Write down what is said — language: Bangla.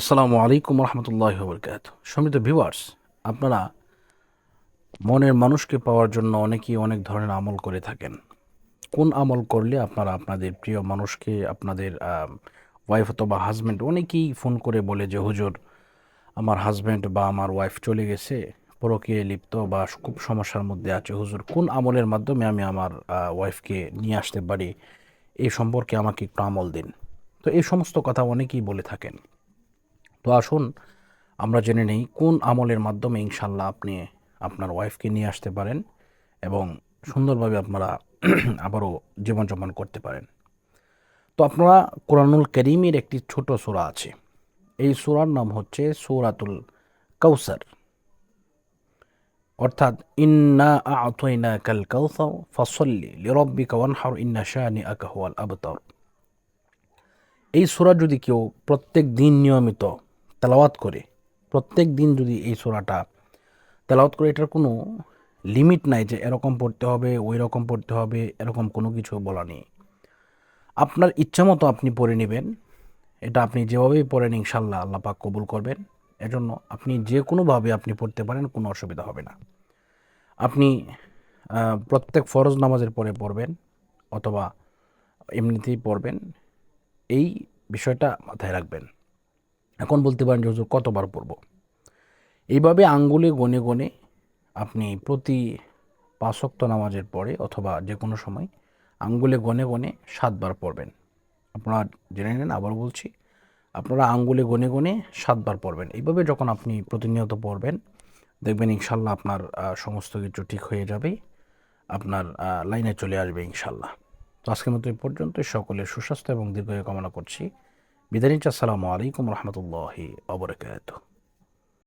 আসসালামু আলাইকুম রহমতুল্লাহ বরকাত সমিত ভিউয়ার্স, আপনারা মনের মানুষকে পাওয়ার জন্য অনেকেই অনেক ধরনের আমল করে থাকেন। কোন আমল করলে আপনারা আপনাদের প্রিয় মানুষকে, আপনাদের ওয়াইফ অথবা হাজব্যান্ড অনেকেই ফোন করে বলে যে, হুজুর, আমার হাজব্যান্ড বা আমার ওয়াইফ চলে গেছে পরকীয় লিপ্ত বা খুব সমস্যার মধ্যে আছে। হুজুর, কোন আমলের মাধ্যমে আমি আমার ওয়াইফকে নিয়ে আসতে পারি? এই সম্পর্কে আমাকে একটু আমল দিন। তো এই সমস্ত কথা অনেকেই বলে থাকেন। তো আসুন আমরা জেনে নেই কোন আমলের মাধ্যমে ইনশাল্লাহ আপনি আপনার ওয়াইফকে নিয়ে আসতে পারেন এবং সুন্দরভাবে আপনারা আবারও জীবনযাপন করতে পারেন। তো আপনারা কোরআনুল করিমের একটি ছোট সূরা আছে। এই সূরার নাম হচ্ছে সূরাতুল কৌসার অর্থাৎ, ইন্না আতইনা কাল কাউসার ফসল্লি লিরব্বিকা ওয়ানহার, ইন্না শানি আকা হুয়াল আবতার। এই সূরা যদি কেউ প্রত্যেক দিন নিয়মিত তেলাওয়াত করে, প্রত্যেক দিন যদি এই সোরাটা তেলাওয়াত করে, এটার কোনো লিমিট নাই যে এরকম পড়তে হবে, ওই রকম পড়তে হবে, এরকম কোনো কিছু বলা নেই। আপনার ইচ্ছা মতো আপনি পড়ে নেবেন, এটা আপনি যেভাবেই পড়েন ইনশাল্লাহ আল্লাহ পাক কবুল করবেন। এজন্য আপনি যে কোনোভাবে আপনি পড়তে পারেন, কোনো অসুবিধা হবে না। আপনি প্রত্যেক ফরজ নামাজের পরে পড়বেন, অথবা এমনিতেই পড়বেন, এই বিষয়টা মাথায় রাখবেন। এখন বলতে পারেন যে হুজুর কতবার পড়ব? এইভাবে আঙ্গুলে গনে গনে আপনি প্রতি পাঁচক্ত নামাজের পরে অথবা যে কোনো সময় আঙ্গুলে গনে গনে সাতবার পড়বেন। আপনারা জেনে নেন আবার বলছি, আপনারা আঙ্গুলে গনে গনে সাতবার পড়বেন। এইভাবে যখন আপনি প্রতিনিয়ত পড়বেন, দেখবেন ইনশাল্লাহ আপনার সমস্ত কিছু ঠিক হয়ে যাবে, আপনার লাইনে চলে আসবে ইনশাল্লাহ। তো আজকের মতো এই পর্যন্ত সকলের সুস্বাস্থ্য এবং দীর্ঘ কামনা করছি। বিদায় নিচ্ছি আসসালামু আলাইকুম রহমতুল্লাহি অবরকাত